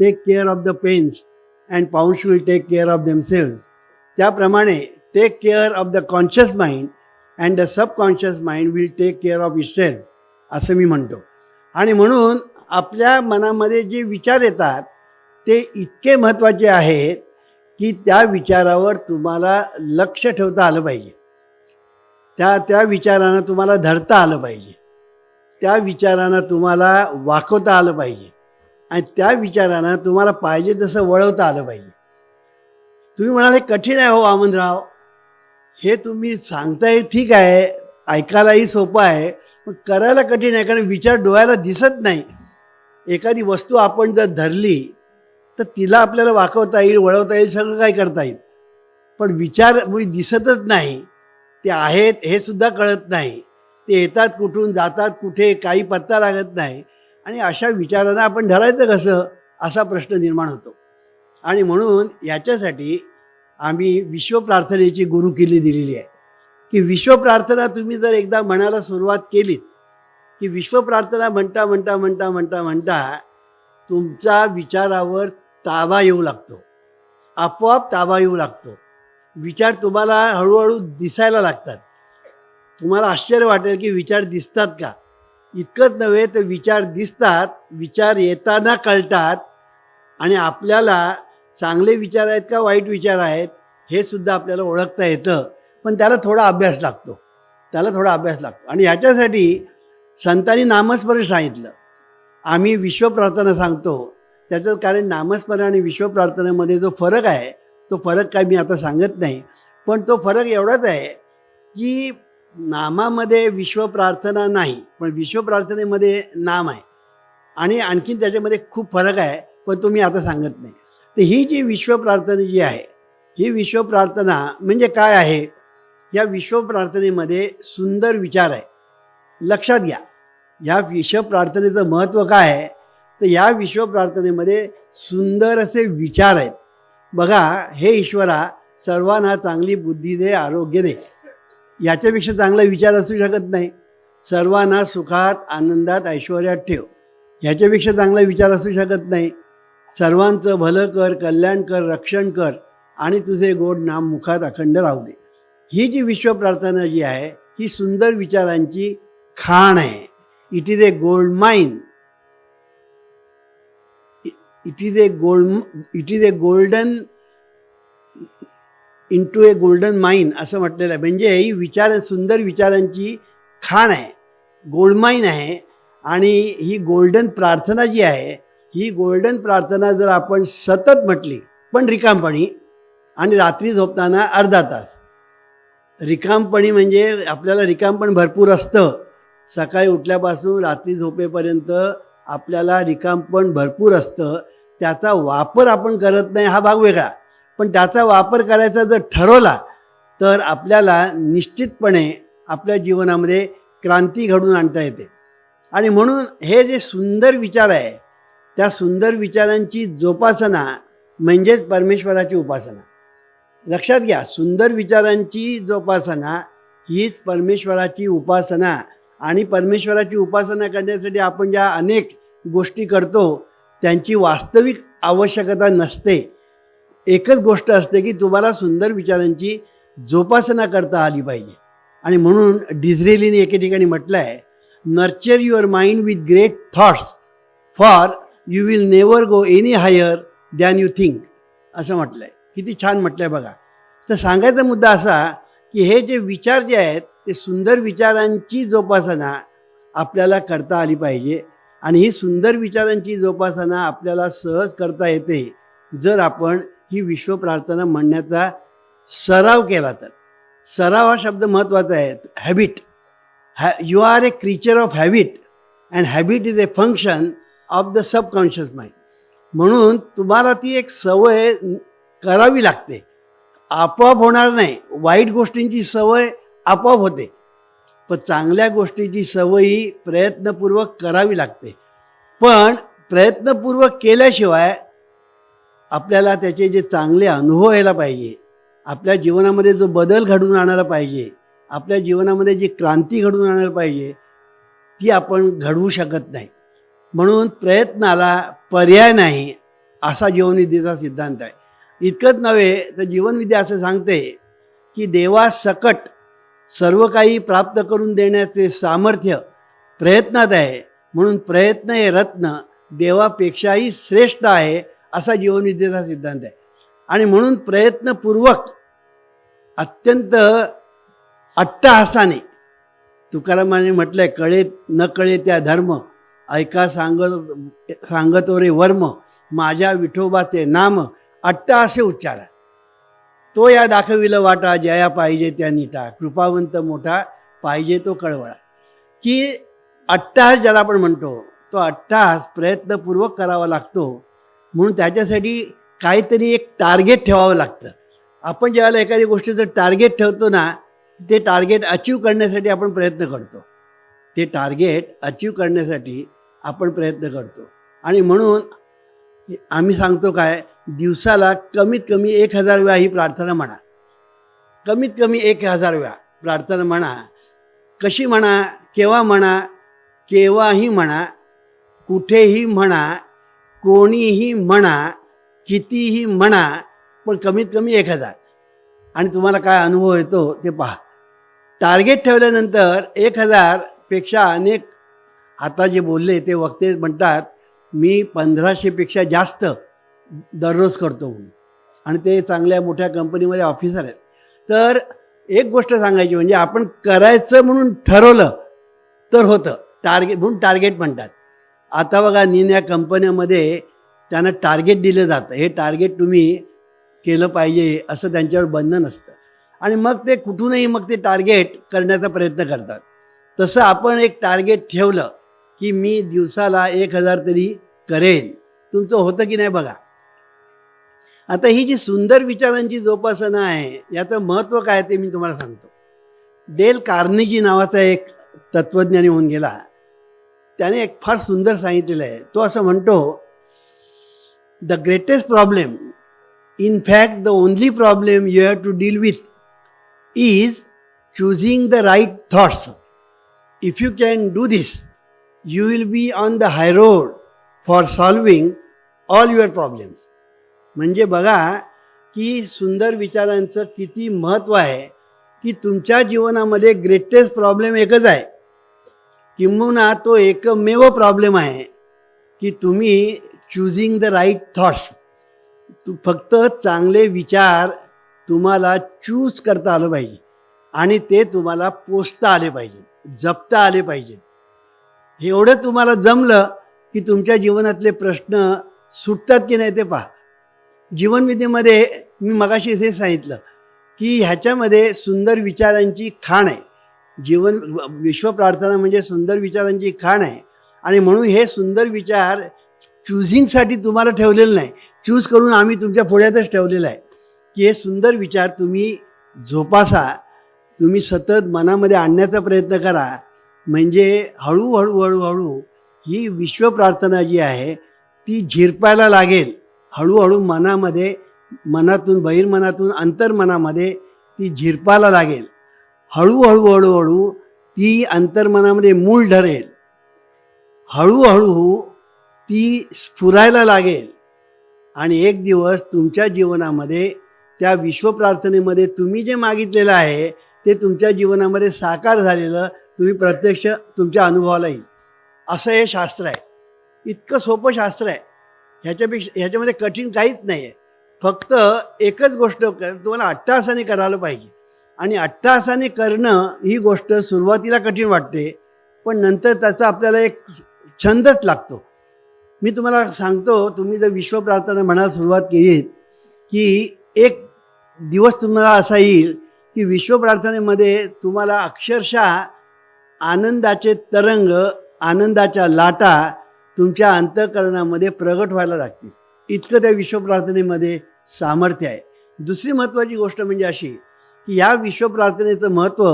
Take care of the pence and pounds will take care of themselves त्याप्रमाणे take care of the conscious mind and the subconscious mind will take care of itself असं मी म्हणतो आणि म्हणून आपल्या मनामध्ये जे विचार येतात ते इतके महत्त्वाचे आहेत की त्या विचारावर तुम्हाला लक्ष ठेवता आलं पाहिजे त्या त्या विचारानं तुम्हाला धरता आलं पाहिजे त्या विचारानं तुम्हाला वाकवता आलं पाहिजे आणि त्या विचारानं तुम्हाला पाहिजे तसं वळवता आलं पाहिजे. तुम्ही म्हणाले कठीण आहे हो आमनराव हे तुम्ही सांगताय ठीक आहे ऐकायलाही सोपं आहे पण करायला कठीण आहे कारण विचार डोळ्याला दिसत नाही. एखादी वस्तू आपण जर धरली तर तिला आपल्याला वाकवता येईल वळवता येईल सगळं काय करता येईल. पण विचार मुळी दिसतच नाही. ते आहेत हे सुद्धा कळत नाही. ते येतात कुठून जातात कुठे काही पत्ता लागत नाही. आणि अशा विचारांना आपण धरायचं कसं? असा प्रश्न निर्माण होतो. आणि म्हणून याच्यासाठी आम्ही विश्वप्रार्थनेची गुरुकिल्ली दिलेली आहे. की विश्वप्रार्थना तुम्ही जर एकदा म्हणायला सुरुवात केलीत की विश्वप्रार्थना म्हणता म्हणता म्हणता म्हणता म्हणता तुमचा विचारावर ताबा येऊ लागतो. आपोआप ताबा येऊ लागतो. विचार तुम्हाला हळूहळू दिसायला लागतात. तुम्हाला आश्चर्य वाटेल की विचार दिसतात का? इतकंच नव्हे तर विचार दिसतात विचार येताना कळतात. आणि आपल्याला चांगले विचार आहेत का वाईट विचार आहेत हे सुद्धा आपल्याला ओळखता येतं. पण त्याला थोडा अभ्यास लागतो. त्याला थोडा अभ्यास लागतो. आणि ह्याच्यासाठी संतांनी नामस्मरण सांगितलं. आम्ही विश्वप्रार्थना सांगतो. त्याचं कारण नामस्मरण आणि विश्वप्रार्थनेमध्ये जो फरक आहे तो फरक काय मी आता सांगत नाही. पण तो फरक एवढाच आहे की नामामध्ये विश्वप्रार्थना नाही पण विश्वप्रार्थनेमध्ये नाम आहे. आणि आणखीन त्याच्यामध्ये खूप फरक आहे पण तो मी आता सांगत नाही. तर ही जी विश्वप्रार्थना जी आहे ही विश्वप्रार्थना म्हणजे काय आहे? या विश्वप्रार्थनेमध्ये सुंदर विचार आहे. लक्षात घ्या या विश्वप्रार्थनेचं महत्त्व काय आहे? तर या विश्वप्रार्थनेमध्ये सुंदर असे विचार आहेत. बघा हे ईश्वरा सर्वांना चांगली बुद्धी दे आरोग्य दे याच्यापेक्षा चांगला विचार असू शकत नाही. सर्वांना सुखात आनंदात ऐश्वर्यात ठेव. ह्याच्यापेक्षा चांगला विचार असू शकत नाही. सर्वांचं भलं कर कल्याण कर रक्षण कर आणि तुझे गोड नाम मुखात अखंड राहू दे. ही जी विश्वप्रार्थना जी आहे ही सुंदर विचारांची खाण आहे. It is a gold mine it is a gold it is a golden into a golden mine असं म्हटलेलं आहे. म्हणजे ही विचार सुंदर विचारांची खाण आहे गोल्डमाईन आहे आणि ही गोल्डन प्रार्थना जी आहे ही गोल्डन प्रार्थना जर आपण सतत म्हटली पण रिकामपणी आणि रात्री झोपताना अर्धा तास. रिकामपणी म्हणजे आपल्याला रिकामपण भरपूर असतं. सकाळी उठल्यापासून रात्री झोपेपर्यंत आपल्याला रिकामपण भरपूर असतं. त्याचा वापर आपण करत नाही हा भाग वेगळा. पण त्याचा वापर करायचा जर ठरवला तर आपल्याला निश्चितपणे आपल्या जीवनामध्ये क्रांती घडून आणता येते. आणि म्हणून हे जे सुंदर विचार आहे त्या सुंदर विचारांची जोपासना म्हणजेच परमेश्वराची उपासना. लक्षात घ्या सुंदर विचारांची जोपासना हीच परमेश्वराची उपासना. आणि परमेश्वराची उपासना करण्यासाठी आपण ज्या अनेक गोष्टी करतो त्यांची वास्तविक आवश्यकता नसते. एकच गोष्ट असते की तुम्हाला सुंदर विचारांची जोपासना करता आली पाहिजे. आणि म्हणून डिझरेलीने एके ठिकाणी म्हटलं आहे nurture your mind with great thoughts for you will never go any higher than you think असं म्हटलं आहे किती छान म्हटलं आहे बघा. तर सांगायचा मुद्दा असा की हे जे विचार जे आहेत ते सुंदर विचारांची जोपासना आपल्याला करता आली पाहिजे. आणि ही सुंदर विचारांची जोपासना आपल्याला सहज करता येते जर आपण ही विश्वप्रार्थना म्हणण्याचा सराव केला तर. सराव हा शब्द महत्त्वाचा आहे. हॅबिट हॅ you are a creature of habit and habit is a function of the subconscious mind म्हणून तुम्हाला ती एक सवय करावी लागते. आपोआप होणार नाही. वाईट गोष्टींची सवय आपोआप होते. पण चांगल्या गोष्टीची सवय ही प्रयत्नपूर्वक करावी लागते. पण प्रयत्नपूर्वक केल्याशिवाय आपल्याला त्याचे जे चांगले अनुभव यायला पाहिजे. आपल्या जीवनामध्ये जो बदल घडून आणायला पाहिजे आपल्या जीवनामध्ये जी क्रांती घडवून आणायला पाहिजे ती आपण घडवू शकत नाही. म्हणून प्रयत्नाला पर्याय नाही असा जीवनविद्येचा सिद्धांत आहे. इतकंच नव्हे तर जीवनविद्या असं सांगते की देवासकट सर्व काही प्राप्त करून देण्याचे सामर्थ्य प्रयत्नात आहे. म्हणून प्रयत्न हे रत्न देवापेक्षाही श्रेष्ठ आहे असा जीवनविद्येचा सिद्धांत आहे. आणि म्हणून प्रयत्नपूर्वक अत्यंत अट्टहासाने तुकारामाने म्हटलंय कळे न कळे त्या धर्म ऐका सांगत सांगतो रे वर्म माझ्या विठोबाचे नाम अट्टहासे उच्चार. तो या दाखविलं वाटा जया पाहिजे त्या नीटा. कृपावंत मोठा पाहिजे तो कळवळा. की अट्टाहास ज्याला आपण म्हणतो तो अट्टाहास प्रयत्नपूर्वक करावा लागतो. म्हणून त्याच्यासाठी काहीतरी एक टार्गेट ठेवावं लागतं. आपण ज्यावेळेला एखादी गोष्टीचं टार्गेट ठेवतो ना ते टार्गेट अचीव करण्यासाठी आपण प्रयत्न करतो. ते टार्गेट अचीव करण्यासाठी आपण प्रयत्न करतो. आणि म्हणून आम्ही सांगतो काय दिवसाला कमीत कमी एक हजार वेळा ही प्रार्थना म्हणा. कमीत कमी एक हजार वेळा प्रार्थना म्हणा. कशी म्हणा केव्हा म्हणा केव्हाही म्हणा कुठेही म्हणा कोणीही म्हणा कितीही म्हणा पण कमीत कमी एक हजार. आणि तुम्हाला काय अनुभव येतो ते पहा. टार्गेट ठेवल्यानंतर एक हजारपेक्षा अनेक आता जे बोलले ते वक्ते म्हणतात मी पंधराशेपेक्षा जास्त दररोज करतो आणि ते चांगल्या मोठ्या कंपनीमध्ये ऑफिसर आहेत. तर एक गोष्ट सांगायची म्हणजे आपण करायचं म्हणून ठरवलं तर होतं. टार्गेट म्हणून टार्गेट म्हणतात. आता बघा नीन या कंपन्यामध्ये त्यांना टार्गेट दिलं जातं. हे टार्गेट तुम्ही केलं पाहिजे असं त्यांच्यावर बंधन असतं. आणि मग ते कुठूनही मग ते टार्गेट करण्याचा प्रयत्न करतात. तसं आपण एक टार्गेट ठेवलं की मी दिवसाला एक हजार तरी करेन. तुमचं होतं की नाही बघा. आता ही जी सुंदर विचारांची जोपासना आहे याचं महत्त्व काय ते मी तुम्हाला सांगतो. डेल कार्नेजी नावाचा एक तत्त्वज्ञानी होऊन गेला. त्याने एक फार सुंदर सांगितलेलं आहे. तो असं म्हणतो the greatest problem in fact the only problem you have to deal with is choosing the right thoughts if you can do this you will be on the high road for solving all your problems म्हणजे बघा की सुंदर विचारांचं किती महत्त्व आहे की तुमच्या जीवनामध्ये ग्रेटेस्ट प्रॉब्लेम एकच आहे. किंबहुना तो एकमेव प्रॉब्लेम आहे की तुम्ही चुझिंग द राईट थॉट्स तू फक्त चांगले विचार तुम्हाला चूज करता आलं पाहिजे आणि ते तुम्हाला पोचता आले पाहिजे जपता आले पाहिजे. एवढं तुम्हाला जमलं की तुमच्या जीवनातले प्रश्न सुटतात की नाही ते पहा. जीवनविधीमध्ये मी मगाशी हे सांगितलं की ह्याच्यामध्ये सुंदर विचारांची खाण आहे. जीवन विश्वप्रार्थना म्हणजे सुंदर विचारांची खाण आहे. आणि म्हणून हे सुंदर विचार चुझिंगसाठी तुम्हाला ठेवलेलं नाही. चूज करून आम्ही तुमच्या पुढ्यातच ठेवलेलं आहे. की हे सुंदर विचार तुम्ही जोपासा. तुम्ही सतत मनामध्ये आणण्याचा प्रयत्न करा. म्हणजे हळूहळू हळूहळू ही विश्वप्रार्थना जी आहे ती झिरपायला लागेल. हळूहळू मनामध्ये मनातून बहिर्मनातून अंतर्मनामध्ये ती झिरपायला लागेल. हळूहळू हळूहळू ती अंतर्मनामध्ये मूळ धरेल हळूहळू ती स्फुरायला लागेल. आणि एक दिवस तुमच्या जीवनामध्ये त्या विश्वप्रार्थनेमध्ये तुम्ही जे मागितलेलं आहे ते तुमच्या जीवनामध्ये साकार झालेलं तुम्ही प्रत्यक्ष तुमच्या अनुभवाला येईल. असं हे शास्त्र आहे. इतकं सोपं शास्त्र आहे. ह्याच्यापेक्षा ह्याच्यामध्ये कठीण काहीच नाही आहे फक्त एकच गोष्ट कर तुम्हाला अट्टासाने करायला पाहिजे. आणि अट्टासाने करणं ही गोष्ट सुरुवातीला कठीण वाटते पण नंतर त्याचा आपल्याला एक छंदच लागतो. मी तुम्हाला सांगतो तुम्ही जर विश्वप्रार्थना म्हणायला सुरुवात केलीत की एक दिवस तुम्हाला असा येईल की विश्वप्रार्थनेमध्ये तुम्हाला अक्षरशः आनंदाचे तरंग आनंदाच्या लाटा तुमच्या अंतःकरणामध्ये प्रगट व्हायला लागतील. इतकं त्या विश्वप्रार्थनेमध्ये सामर्थ्य आहे. दुसरी महत्त्वाची गोष्ट म्हणजे अशी या विश्वप्रार्थनेचं महत्त्व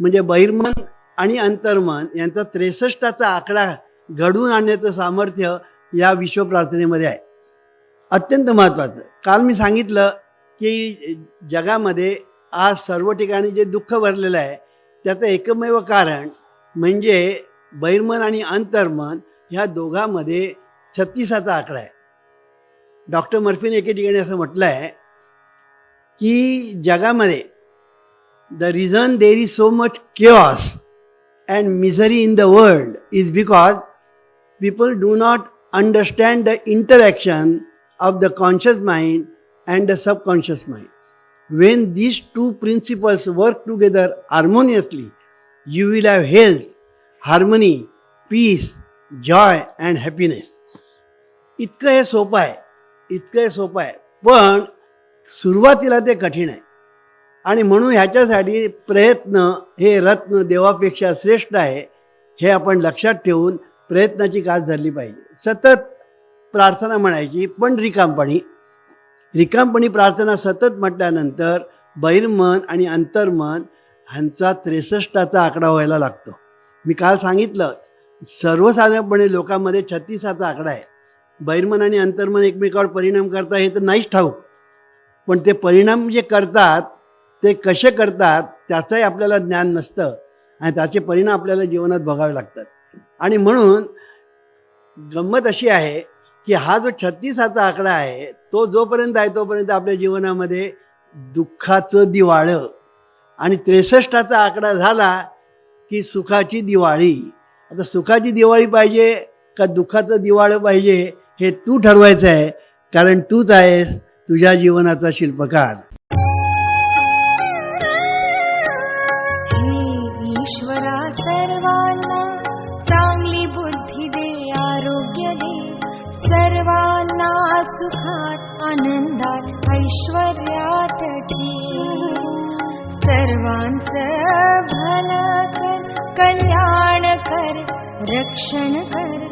म्हणजे बहिर्मन आणि अंतर्मन यांचा त्रेसष्टाचा आकडा घडवून आणण्याचं सामर्थ्य या विश्वप्रार्थनेमध्ये आहे. अत्यंत महत्त्वाचं. काल मी सांगितलं की जगामध्ये आज सर्व ठिकाणी जे दुःख भरलेलं आहे त्याचं एकमेव कारण म्हणजे बहिर्मन आणि अंतर्मन ह्या दोघांमध्ये छत्तीसाचा आकडा आहे. डॉक्टर मर्फीने एके ठिकाणी असं म्हटलं आहे की जगामध्ये The reason there is so much chaos and misery in the world is because people do not understand the interaction of the conscious mind and the subconscious mind. When these two principles work together harmoniously, you will have health, harmony, peace, joy, and happiness. इतकं हे सोपं आहे इतकं हे सोपं आहे पण सुरुवातीला ते कठीण आहे आणि म्हणून ह्याच्यासाठी प्रयत्न हे रत्न देवापेक्षा श्रेष्ठ आहे हे आपण लक्षात ठेवून प्रयत्नाची कास धरली पाहिजे. सतत प्रार्थना म्हणायची पण रिकामपणी. रिकामपणी प्रार्थना सतत म्हटल्यानंतर बहिर्मन आणि अंतर्मन ह्यांचा त्रेसष्टाचा आकडा व्हायला लागतो. मी काल सांगितलं सर्वसाधारणपणे लोकांमध्ये छत्तीसाचा आकडा आहे. बहिर्मन आणि अंतर्मन एकमेकावर परिणाम करता हे तर नाहीच ठाऊक. पण ते परिणाम जे करतात ते कसे करतात त्याचंही आपल्याला ज्ञान नसतं आणि त्याचे परिणाम आपल्याला जीवनात बघावे लागतात. आणि म्हणून गंमत अशी आहे की हा जो छत्तीसाचा आकडा आहे तो जोपर्यंत आहे तोपर्यंत आपल्या जीवनामध्ये दुःखाचं दिवाळं आणि त्रेसष्टाचा आकडा झाला की सुखाची दिवाळी. आता सुखाची दिवाळी पाहिजे का दुःखाचं दिवाळं पाहिजे हे तू ठरवायचं आहे कारण तूच आहेस तुझ्या जीवनाचा शिल्पकार. ऐश्वर्यात सर्वान् सभना कर् कल्याणकर रक्षण कर।